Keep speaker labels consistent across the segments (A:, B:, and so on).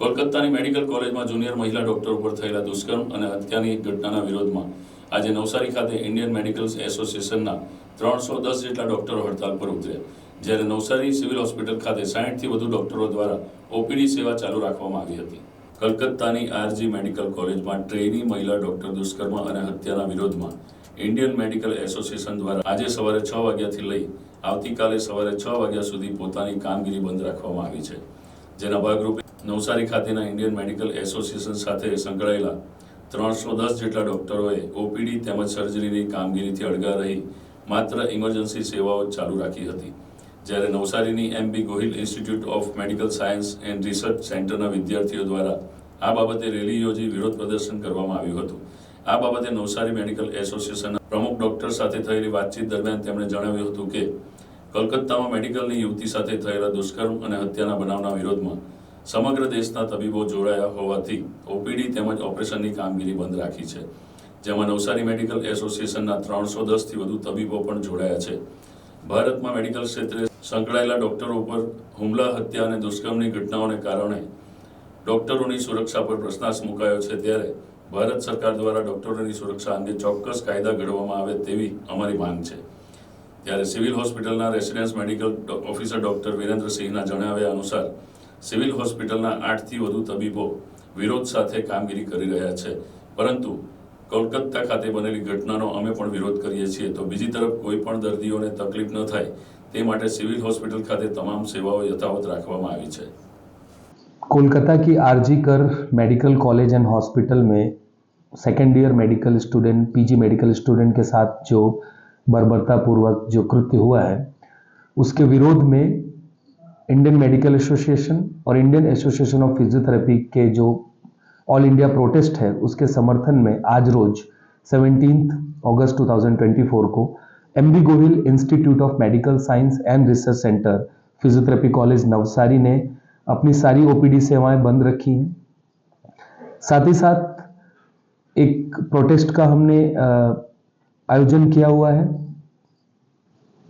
A: કોલકાતાની medical કોલેજમાં junior મહિલા doctor ઉપર થયેલા દુષ્કર્મ અને હત્યાની ઘટનાના વિરોધમાં આજે નવસારી ખાતે ઇન્ડિયન મેડિકલ એસોસિએશનના ત્રણસો દસ જેટલા ડોક્ટરો હડતાલ પર ઉતર્યા. જ્યારે નવસારી સિવિલ હોસ્પિટલ ખાતે સાહીઠથી વધુ ડોક્ટરો દ્વારા ઓપીડી સેવા ચાલુ રાખવામાં આવી હતી. કલકત્તાની આરજી મેડિકલ કોલેજમાં ટ્રેની મહિલા ડોક્ટર દુષ્કર્મ અને હત્યાના વિરોધમાં ઇન્ડિયન મેડિકલ એસોસિએશન દ્વારા આજે સવારે છ વાગ્યાથી લઈ આવતીકાલે સવારે છ વાગ્યા સુધી પોતાની કામગીરી બંધ રાખવામાં આવી છે. જેના ભાગરૂપે નવસારી ખાતેના ઇન્ડિયન મેડિકલ એસોસિએશન સાથે સંકળાયેલા ત્રણસો દસ જેટલા ડોક્ટરોએ ઓપીડી તેમજ સર્જરીની કામગીરીથી અળગા રહી માત્ર ઇમરજન્સી સેવાઓ ચાલુ રાખી હતી. જ્યારે નવસારીની M B Gohil institute of medical science and research સેન્ટરના વિદ્યાર્થીઓ દ્વારા આ બાબતે રેલી યોજી વિરોધ પ્રદર્શન કરવામાં આવ્યું હતું. આ બાબતે નવસારી મેડિકલ એસોસિએશનના પ્રમુખ ડોક્ટર સાથે થયેલી વાતચીત દરમિયાન તેમણે જણાવ્યું હતું કે કલકત્તામાં મેડિકલની યુવતી સાથે થયેલા દુષ્કર્મ અને હત્યાના બનાવના વિરોધમાં સમગ્ર દેશના તબીબો જોડાયા હોવાથી ઓપીડી તેમજ ઓપરેશનની કામગીરી બંધ રાખી છે, જેમાં નવસારી મેડિકલ એસોસિએશનના ત્રણસો દસથી વધુ તબીબો પણ જોડાયા છે. ભારતમાં મેડિકલ ક્ષેત્રે સંકળાયેલા ડોક્ટરો ઉપર હુમલા, હત્યા અને દુષ્કર્મની ઘટનાઓને કારણે ડોક્ટરોની સુરક્ષા પર પ્રશ્નાર્થ મુકાયો છે ત્યારે ભારત સરકાર દ્વારા ડોક્ટરોની સુરક્ષા અંગે ચોક્કસ કાયદા ઘડવામાં આવે તેવી અમારી માંગ છે. ત્યારે સિવિલ હોસ્પિટલના રેસિડેન્સ મેડિકલ ડો- ઓફિસર ડોક્ટર વિરેન્દ્રસિંહના જણાવ્યા અનુસાર સિવિલ હોસ્પિટલના આઠથી વધુ તબીબો વિરોધ સાથે કામગીરી કરી રહ્યા છે પરંતુ કોલકાતા ખાતે બનેલી ઘટનાનો અમે પણ વિરોધ કરીએ છીએ તો બીજી તરફ કોઈ પણ દર્દીઓને તકલીફ ન થાય તે માટે સિવિલ હોસ્પિટલ ખાતે તમામ સેવાઓ યથાવત રાખવામાં આવી છે
B: कोलकाता की RG Kar medical college and hospital में second year medical student PG medical student के साथ जो बर्बरतापूर्वक जो कृत्य हुआ है उसके विरोध में इंडियन मेडिकल एसोसिएशन और इंडियन एसोसिएशन ऑफ़ फिजियोथेरेपी के जो ऑल इंडिया प्रोटेस्ट है उसके समर्थन में आज रोज 17 अगस्त 2024 को M B Gohil institute of medical science and research centre physiotherapy college Navsari ने अपनी सारी ओपीडी सेवाएँ बंद रखी हैं। साथ ही साथ एक प्रोटेस्ट का हमने अ, आयोजन किया हुआ है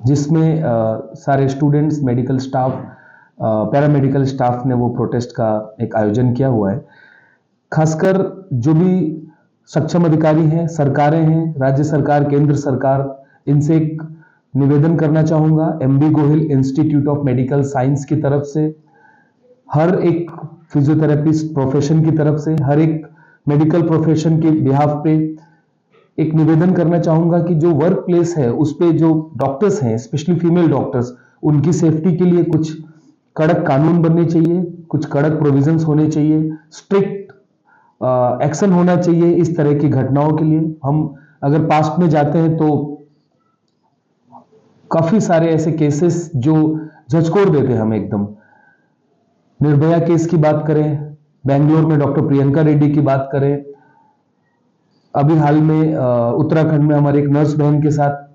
B: जिसमें अ, सारे students medical staff paramedical staff ने वो प्रोटेस्ट का एक आयोजन किया हुआ है। खासकर जो भी सक्षम अधिकारी हैं सरकारें हैं राज्य सरकार केंद्र सरकार इनसे एक निवेदन करना चाहूँगा M B Gohil institute of medical science की तरफ़ से हर एक फिजियोथेरेपिस्ट प्रोफेशन की तरफ़ से हर एक मेडिकल प्रोफेशन के बिहाफ पे एक निवेदन करना चाहूँगा कि जो वर्क प्लेस है, उस पर जो डॉक्टर्स हैं स्पेशली फीमेल डॉक्टर्स उनकी सेफ्टी के लिए कुछ कड़क कानून बनने चाहिए, कुछ कड़क प्रोविजंस होने चाहिए स्ट्रिक्ट एक्शन होना चाहिए इस तरह की घटनाओं के लिए। हम अगर पास्ट में जाते हैं तो काफ़ी सारे ऐसे केसेस जो झचकोड़ देते हैं हमें एकदम। निर्भया केस की बात करें, बेंगलोर में डॉक्टर प्रियंका रेड्डी की बात करें अभी हाल में उत्तराखंड में हमारे एक नर्स बहन के साथ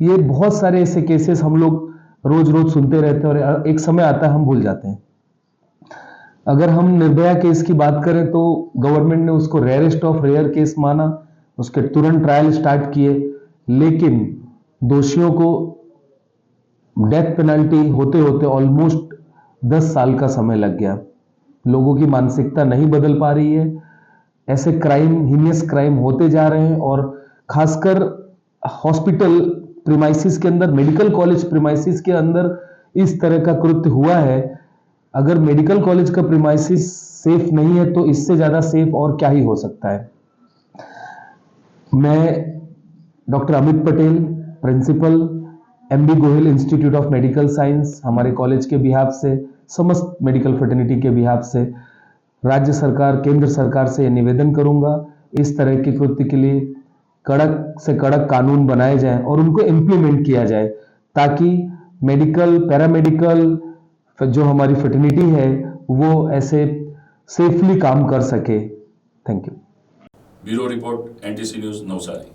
B: ये बहुत सारे ऐसे केसेस हम लोग रोज रोज सुनते रहते हैं और एक समय आता है हम भूल जाते हैं। अगर हम निर्भया केस की बात करें तो गवर्नमेंट ने उसको रेयरेस्ट ऑफ़ रेयर केस माना, उसके तुरंत ट्रायल स्टार्ट किए, लेकिन दोषियों को डेथ पेनल्टी होते होते ऑलमोस्ट 10 साल का समय लग गया। लोगों की मानसिकता नहीं बदल पा रही है ऐसे क्राइम हीनियस क्राइम होते जा रहे हैं और खासकर हॉस्पिटल प्रीमाइसिस के अंदर मेडिकल कॉलेज प्रीमाइसिस के अंदर इस तरह का कृत्य हुआ है। अगर मेडिकल कॉलेज का प्रीमाइसिस सेफ़ नहीं है तो इससे ज़्यादा सेफ़ और क्या ही हो सकता है। मैं doctor Amit Patel, principal M B Gohil institute of medical science हमारे कॉलेज के बिहाफ से, समस्त मेडिकल फर्टिनिटी के बिहाफ से राज्य सरकार, केंद्र सरकार से निवेदन करूँगा, इस तरह की कृत्य के लिए कड़क से कड़क कानून बनाए जाएँ और उनको इम्प्लीमेंट किया जाए, ताकि मेडिकल पैरामेडिकल जो हमारी फर्टिनिटी है, वो ऐसे सेफली काम कर सके। Thank you
A: bureau report NTC news, Navsari.